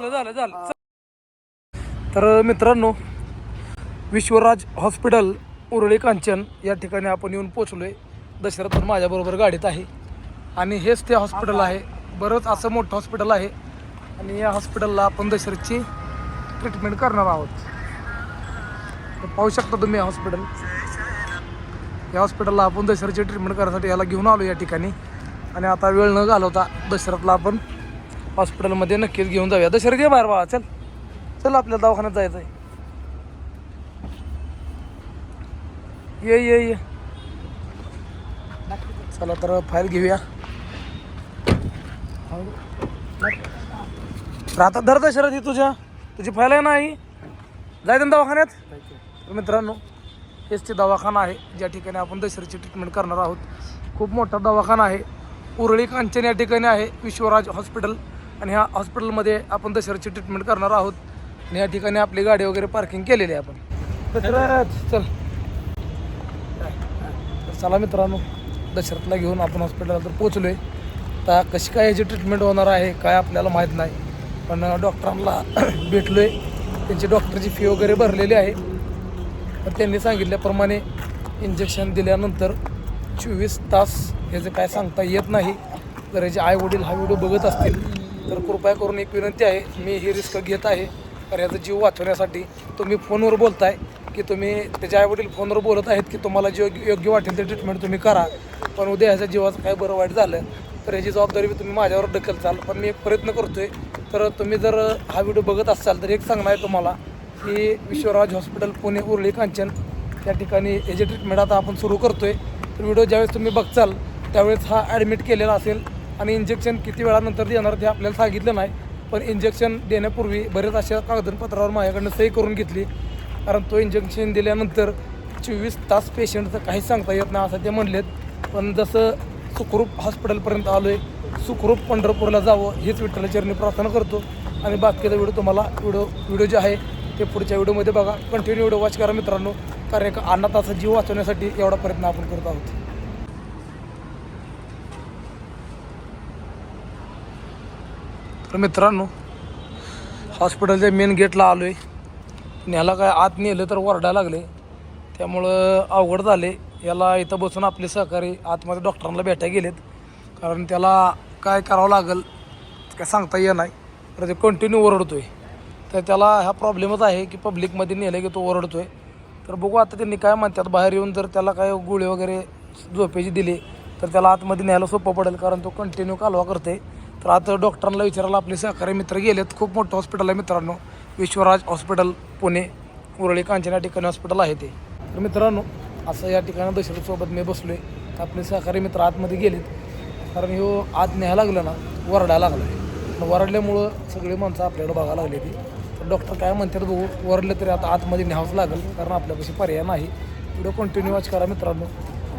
झालं झालं झालं. तर मित्रांनो विश्वराज हॉस्पिटल उरळी कांचन या ठिकाणी आपण येऊन पोचलोय दशरथ पण माझ्याबरोबर गाडीत आहे. आणि हेच ते हॉस्पिटल आहे. बरंच असं मोठं हॉस्पिटल आहे. आणि या हॉस्पिटलला आपण दशरथची ट्रीटमेंट करणार आहोत. पाहू शकता तुम्ही हॉस्पिटल. या हॉस्पिटलला आपण दशरथची ट्रीटमेंट करण्यासाठी याला घेऊन आलो या ठिकाणी. आणि आता वेळ न घालवता दशरथला आपण हॉस्पिटलमध्ये नक्कीच घेऊन जाऊया. दशर घे बाहेर बाळा चल. चल आपल्याला दवाखान्यात जायचं आहे ये ये ये. चला तर फाईल घेऊया. तर आता धर दशरथ ही तुझ्या. तुझी फाईल आहे नाही जायचं ना दवाखान्यात. तर मित्रांनो हेच ते दवाखाना आहे. ज्या ठिकाणी आपण दशरथची ट्रीटमेंट करणार आहोत. खूप मोठा दवाखाना आहे. उरळी कांचन या ठिकाणी आहे. विश्वराज हॉस्पिटल. आणि ह्या हॉस्पिटलमध्ये आपण दशरथची ट्रीटमेंट करणार आहोत. आणि या ठिकाणी आपली गाडी वगैरे पार्किंग केलेली आहे आपण. दशरथ! चल. तर चला मित्रांनो दशरथला घेऊन आपण हॉस्पिटलला तर पोचलो आहे आता कशी काय याची ट्रीटमेंट होणार आहे काय आपल्याला माहीत नाही. पण डॉक्टरांना भेटलो आहे त्यांची डॉक्टरची फी वगैरे भरलेली आहे. तर त्यांनी सांगितल्याप्रमाणे इंजेक्शन दिल्यानंतर चोवीस तास ह्याचं काय सांगता येत नाही जर याचे आई वडील हा व्हिडिओ बघत असतील. तर कृपया करून एक विनंती आहे मी ही रिस्क घेत आहे. कारण याचा जीव वाचवण्यासाठी तुम्ही फोनवर बोलताय की तुम्ही त्याचे आईवडील फोनवर बोलत आहेत की तुम्हाला जे योग्य वाटेल ते ट्रीटमेंट तुम्ही करा. पण उद्या ह्याच्या जीवाचं काय बरं वाईट झालं तर याची जबाबदारी तुम्ही माझ्यावर ढकलचाल पण मी एक प्रयत्न करतोय तर तुम्ही जर हा व्हिडिओ बघत असाल तर एक सांगणार आहे तुम्हाला की विश्वराज हॉस्पिटल पुणे उर्ली कांचन त्या ठिकाणी याची ट्रीटमेंट आता आपण सुरू करतोय तर व्हिडिओ ज्यावेळेस तुम्ही बघचाल त्यावेळेस हा ॲडमिट केलेला असेल आणि इंजेक्शन किती वेळानंतर देणार ते आपल्याला सांगितलं नाही. पण इंजेक्शन देण्यापूर्वी बरेच अशा कागदपत्रावर माझ्याकडनं सही करून घेतली. कारण तो इंजेक्शन दिल्यानंतर चोवीस तास पेशंटचं काहीच सांगता येत नाही असं ते म्हणलेत. पण जसं सुखरूप हॉस्पिटलपर्यंत आलो आहे सुखरूप पंढरपूरला जावं हीच विठ्ठलाचरणी प्रार्थना करतो. आणि बाकीचा व्हिडिओ तुम्हाला व्हिडिओ व्हिडिओ जे आहे ते पुढच्या व्हिडिओमध्ये बघा. कंटिन्यू व्हिडिओ वॉच करा मित्रांनो. कारण एका अन्नताचा जीव वाचवण्यासाठी एवढा प्रयत्न आपण करत आहोत. तर मित्रांनो हॉस्पिटलच्या मेन गेटला आलो आहे ह्याला काय आत नेलं तर ओरडायला लागले. त्यामुळं अवघड झाले. याला इथं बसून आपले सहकारी आतमध्ये डॉक्टरांना भेटायला गेलेत. कारण त्याला काय करावं लागेल काय सांगता येत नाही. तर ते कंटिन्यू ओरडतो आहे तर त्याला हा प्रॉब्लेमच आहे की पब्लिकमध्ये नेलं की तो ओरडतो आहे तर बघू आता त्यांनी काय म्हणतात. बाहेर येऊन जर त्याला काय गोळे वगैरे झोपेची दिली तर त्याला आतमध्ये न्यायला सोपं पडेल. कारण तो कंटिन्यू कालवा करते तर आता डॉक्टरांना विचारायला आपले सहकारी मित्र गेलेत. खूप मोठं हॉस्पिटल आहे मित्रांनो. विश्वराज हॉस्पिटल पुणे उरळी कांचन या ठिकाणी हॉस्पिटल आहे ते. तर मित्रांनो असं या ठिकाणी दशरथसोबत मी बसलो आहे तर आपले सहकारी मित्र आतमध्ये गेलेत. कारण ह्यो आत न्यायला लागलं ना वरडायला लागला वरडल्यामुळं सगळी माणसं आपल्याकडे बघायला लागली ती. तर डॉक्टर काय म्हणतात बघू वरडलं तरी आता आतमध्ये न्यावंच लागेल. कारण आपल्यापाशी पर्याय नाही. पुढे कंटिन्यू वॉच करा मित्रांनो.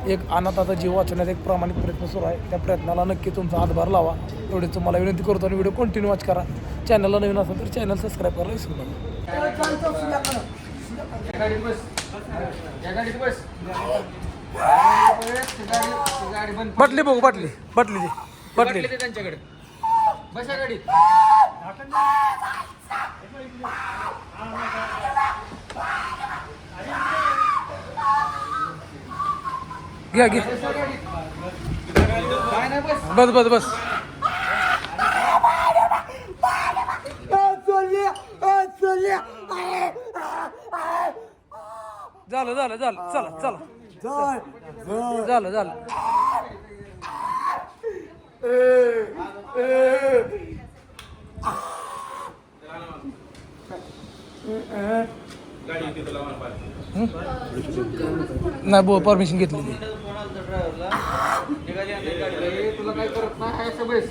एक अनाथाचा जीव वाचवण्याचा एक प्रामाणिक प्रयत्न सुरू आहे. त्या प्रयत्नाला नक्की तुमचा हातभार लावा. एवढी तुम्हाला विनंती करतो आणि व्हिडिओ कंटिन्यू वॉच करा. चॅनलला नवीन असेल तर चॅनल सबस्क्राईब करायला विसरू नका. बाटली बघू बाटली. बाटली बाटली. त्यांच्याकडे. बसा गाडीत. घ्या घ्या. बस बस बस. बस झालं झालं झालं. चला चला. झालं झालं. नाही बो परमिशन घेतलेली तुला काय करत नाही असं बस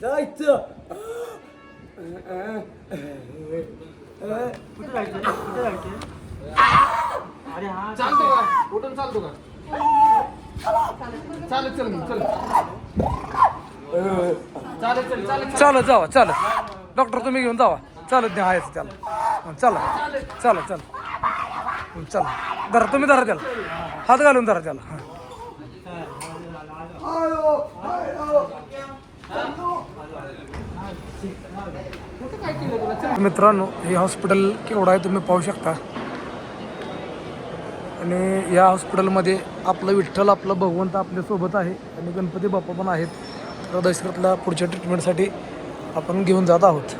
जायचं. चालतो का कुठून चालतो का चालत चल मग चल चालत चल चालत चालत जावा चालत. डॉक्टर तुम्ही घेऊन जावा. चालत नाही आहेच त्याला चला चला चला. चला. धरा तुम्ही धरा त्याला. हात घालून धरा त्याला. हां. मित्रांनो हे हॉस्पिटल केवढं आहे तुम्ही पाहू शकता. आणि या हॉस्पिटलमध्ये आपलं विठ्ठल आपलं भगवंत आपल्यासोबत आहे आणि गणपती बाप्पा पण आहेत. हृदयस्कृतला पुढच्या ट्रीटमेंटसाठी आपण घेऊन जात आहोत.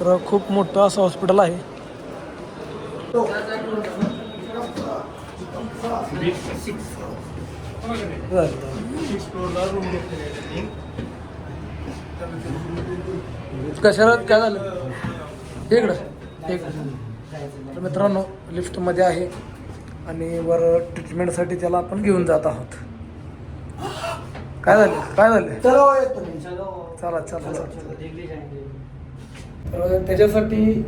तर खूप मोठं असं हॉस्पिटल आहे. कशाला काय झालं? इकडं इकडं. तर मित्रांनो लिफ्टमध्ये आहे आणि वर ट्रीटमेंटसाठी त्याला आपण घेऊन जात आहोत. काय झालं? काय झालं? चला चला चला. तर त्याच्यासाठी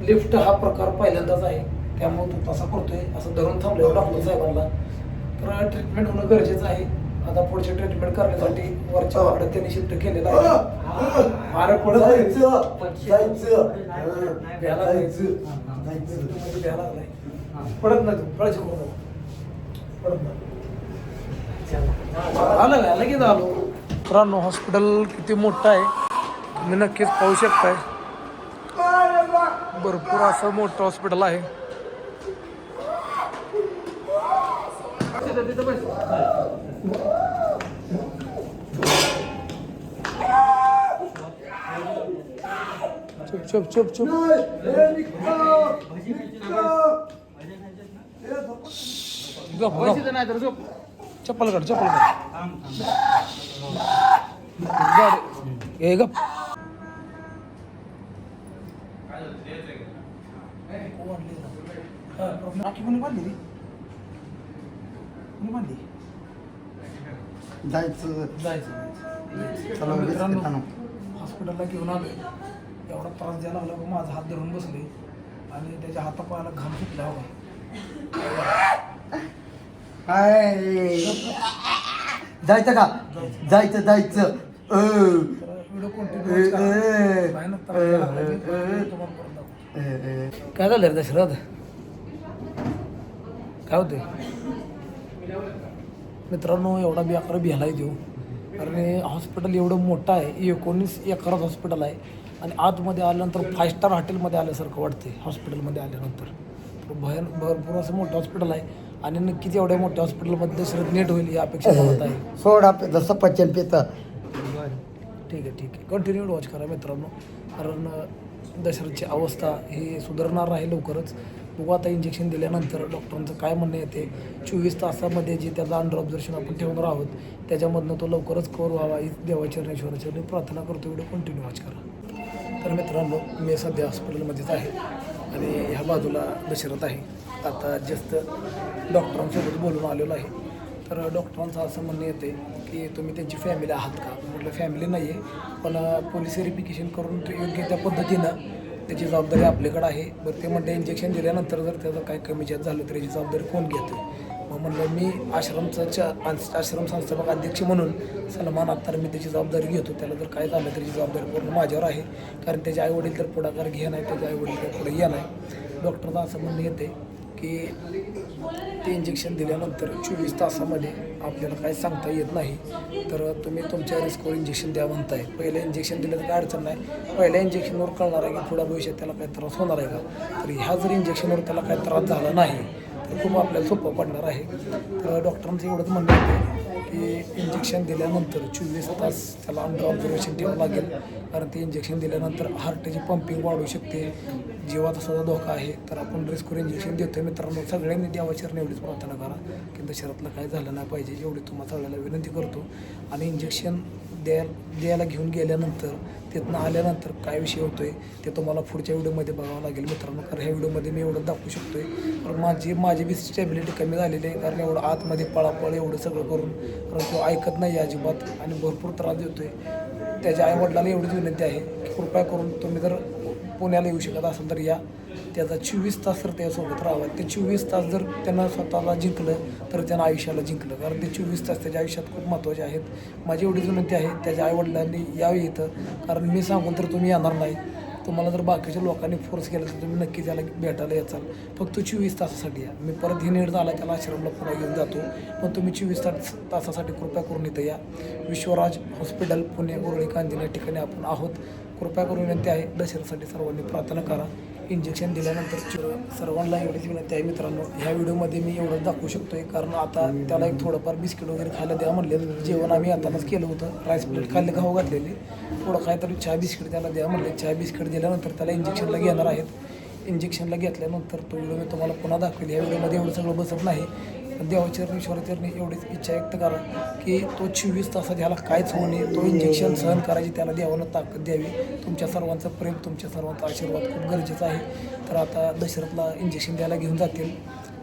लिफ्ट हा प्रकार पहिल्यांदाच आहे. त्यामुळे तो तसा करतोय. असं धरून थांबलो डॉक्टर साहेबांना. तर ट्रीटमेंट होणं गरजेचं आहे. आता पुढचे ट्रीटमेंट करण्यासाठी वरच्या वाड्यात त्यांनी शिफ्ट केलेलं आहे. पुढे पडत नाही. तू. काळजी करू नको. पडत नाही. आलं लगेच आलो. मित्रांनो हॉस्पिटल किती मोठं आहे? तुम्ही नक्कीच पाहू शकताय. भरपूर असं मोठं हॉस्पिटल आहे. चुप चुप चुप चुप. गप झोप. चप्पल काढ चप्पल काढ. गाडी ए गप. राखी कोणी बांधली रे. कोणी बांधली. जायचं. जायचं चला, मित्रांनो. हॉस्पिटलला घेऊन आलो एवढा त्रास द्यायला लागला की माझा हात धरून बसले आणि त्याच्या हातापायाला घाम सुटला हवा काय जायचं का? जायचं. जायचं. काय झालं रे दशरथ? काय होते मित्रांनो एवढा बी अकरा बिहालाय देऊ कारण हॉस्पिटल एवढं मोठं आहे एकोणीस एकरात हॉस्पिटल आहे. आणि आतमध्ये आल्यानंतर फाय स्टार हॉटेलमध्ये आल्यासारखं वाटते हॉस्पिटलमध्ये आल्यानंतर. तर भयान भरपूर असं मोठं हॉस्पिटल आहे. आणि नक्कीच एवढ्या मोठ्या हॉस्पिटलमध्ये दशरथ नीट होईल ही अपेक्षा होत आहे. सोडा जसं पचन पितं ठीक आहे ठीक आहे. कंटिन्यू वॉच करा मित्रांनो. कारण दशरथची अवस्था ही सुधारणार आहे लवकरच. बघू आता इंजेक्शन दिल्यानंतर डॉक्टरांचं काय म्हणणं येते चोवीस तासामध्ये जे त्याचं अंडर ऑब्झर्वेशन आपण ठेवणार आहोत त्याच्यामधनं तो लवकरच कवर व्हावा ही देवाचरणेश्वराची मी प्रार्थना करतो. व्हिडिओ कंटिन्यू वॉच करा. तर मित्रांनो मी सध्या हॉस्पिटलमध्येच आहे आणि ह्या बाजूला दशरथ आहे. आता जास्त डॉक्टरांसोबत बोलून आलेलो आहे. तर डॉक्टरांचं असं म्हणणं येते की तुम्ही त्यांची फॅमिली आहात का? म्हटलं फॅमिली नाही आहे पण पोलीस व्हेरिफिकेशन करून ते योग्य त्या पद्धतीनं त्याची जबाबदारी आपल्याकडे आहे. बरं ते म्हणते इंजेक्शन दिल्यानंतर जर त्याचं काय कमी जास्त झालं तर याची जबाबदारी कोण घेतो मग म्हणलं मी आश्रमचा आश्रम संस्थापक अध्यक्ष म्हणून सलमान अत्तार मी त्याची जबाबदारी घेतो. त्याला जर काय झालं त्याची जबाबदारी पूर्ण माझ्यावर आहे. कारण त्याचे आईवडील तर पुढाकार घे नाही त्याचे आईवडील तर पुढे ये नाही. डॉक्टरचं असं म्हणणं येते की ते इंजेक्शन दिल्यानंतर चोवीस तासामध्ये आपल्याला काही सांगता येत नाही. तर तुम्ही तुमच्या रिस्कवर इंजेक्शन द्या म्हणताय. पहिलं इंजेक्शन दिलं तर काय अडचण नाही. पहिल्या इंजेक्शनवर कळणार आहे की पुढ्या भविष्यात त्याला काही त्रास होणार आहे का? तर ह्या जर इंजेक्शनवर त्याला काही त्रास झाला नाही तर खूप आपल्याला सोपं पडणार आहे. तर डॉक्टरांचं एवढंच म्हणणं आहे. हे इंजेक्शन दिल्यानंतर चोवीस तास त्याला अंडर ऑब्झर्वेशन ठेवावं लागेल. कारण ते इंजेक्शन दिल्यानंतर हार्टची पंपिंग वाढू शकते. जीवाचा सुद्धा धोका आहे. तर आपण रिस्कवर इंजेक्शन देतोय मित्रांनो. सगळ्यांनी देवाचरण एवढीच प्रार्थना करा की दशरथला काय झालं नाही पाहिजे. एवढी तुम्हाला सगळ्याला विनंती करतो. आणि इंजेक्शन द्यायला द्यायला घेऊन गेल्यानंतर तिथनं आल्यानंतर काय विषय होतो आहे ते तुम्हाला पुढच्या व्हिडिओमध्ये बघावं लागेल मित्रांनो. कारण ह्या व्हिडिओमध्ये मी एवढं दाखवू शकतो आहे कारण माझी माझी बी स्टेबिलिटी कमी झालेली आहे. कारण एवढं आतमध्ये पळापळ एवढं सगळं करून कारण तो ऐकत नाही अजिबात आणि भरपूर त्रास देतो आहे त्याच्या आईवडिलाला एवढीच विनंती आहे की कृपया करून तुम्ही जर पुण्याला येऊ शकत असाल तर या. त्याचा चोवीस तास तर त्यासोबत राहावा. ते चोवीस तास जर त्यांना स्वतःला जिंकलं तर त्यांना आयुष्याला जिंकलं. कारण ते चोवीस तास त्याच्या आयुष्यात खूप महत्त्वाचे आहेत. माझी एवढीच विनंती आहे त्याच्या आईवडिलांनी यावे इथं. कारण मी सांगून तर तुम्ही येणार नाही. तुम्हाला जर बाकीच्या लोकांनी फोर्स केला तर तुम्ही नक्की त्याला भेटायला याचाल. फक्त चोवीस तासासाठी या. मी परत ही नीट झाला त्याला आश्रमला पुन्हा घेऊन जातो. पण तुम्ही चोवीस तास तासासाठी कृपया करून इथं या. विश्वराज हॉस्पिटल पुणे उरळी कांदिन या ठिकाणी आपण आहोत. कृपया करून विनंती आहे दशरथसाठी सर्वांनी प्रार्थना करा. इंजेक्शन दिल्यानंतर सर्वांना एवढीच विनंती आहे मित्रांनो ह्या व्हिडिओमध्ये मी एवढं दाखवू शकतोय कारण आता त्याला एक थोडंफार बिस्किट वगैरे खायला द्या म्हणले. जेवण आम्ही आताच केलं होतं राईस प्लेट खाल्ले खाऊ घातलेली. थोडं काहीतरी चहा बिस्किट त्याला द्या म्हणले. चहा बिस्किट दिल्यानंतर त्याला इंजेक्शनला घेणार आहेत. इंजेक्शनला घेतल्यानंतर तो व्हिडिओ मी तुम्हाला पुन्हा दाखवेल. या व्हिडिओमध्ये एवढं सगळं बसत नाही. देवाचरणी ईश्वरचरणी एवढीच इच्छा व्यक्त करा की तो चोवीस तासात ह्याला काहीच होऊ नये. तो इंजेक्शन सहन करायची त्याला देवानं ताकद द्यावी. तुमच्या सर्वांचं प्रेम तुमच्या सर्वांचा आशीर्वाद खूप गरजेचा आहे. तर आता दशरथला इंजेक्शन द्यायला घेऊन जातील.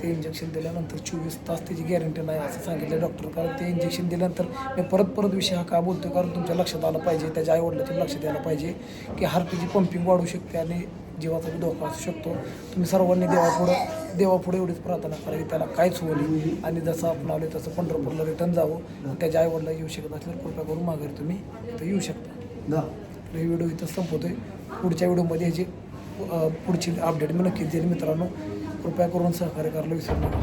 ते इंजेक्शन दिल्यानंतर चोवीस तास त्याची गॅरंटी नाही असं सांगितलं डॉक्टर कारण ते इंजेक्शन दिल्यानंतर मी परत परत विषय हा का बोलतो कारण तुमच्या लक्षात आलं पाहिजे त्याच्या आईवडिलाच्या लक्षात यायला पाहिजे की हार्टची पंपिंग वाढू शकते आणि जीवाचा बी धोका असू शकतो. तुम्ही सर्वांनी देवापुढं देवापुढे एवढीच प्रार्थना करा की त्याला काहीच नये. आणि जसं आपण आलो तसं पंढरपूरला रिटर्न जावं. त्याच्या आईवडिला येऊ शकत असल्यास कृपया करून माघारी तुम्ही इथं येऊ शकता. हे व्हिडिओ इथं संपवतोय. पुढच्या व्हिडिओमध्ये ह्याची पुढची अपडेट मी नक्कीच देईल मित्रांनो कृपया करून सहकार्य करायला विसरू नका.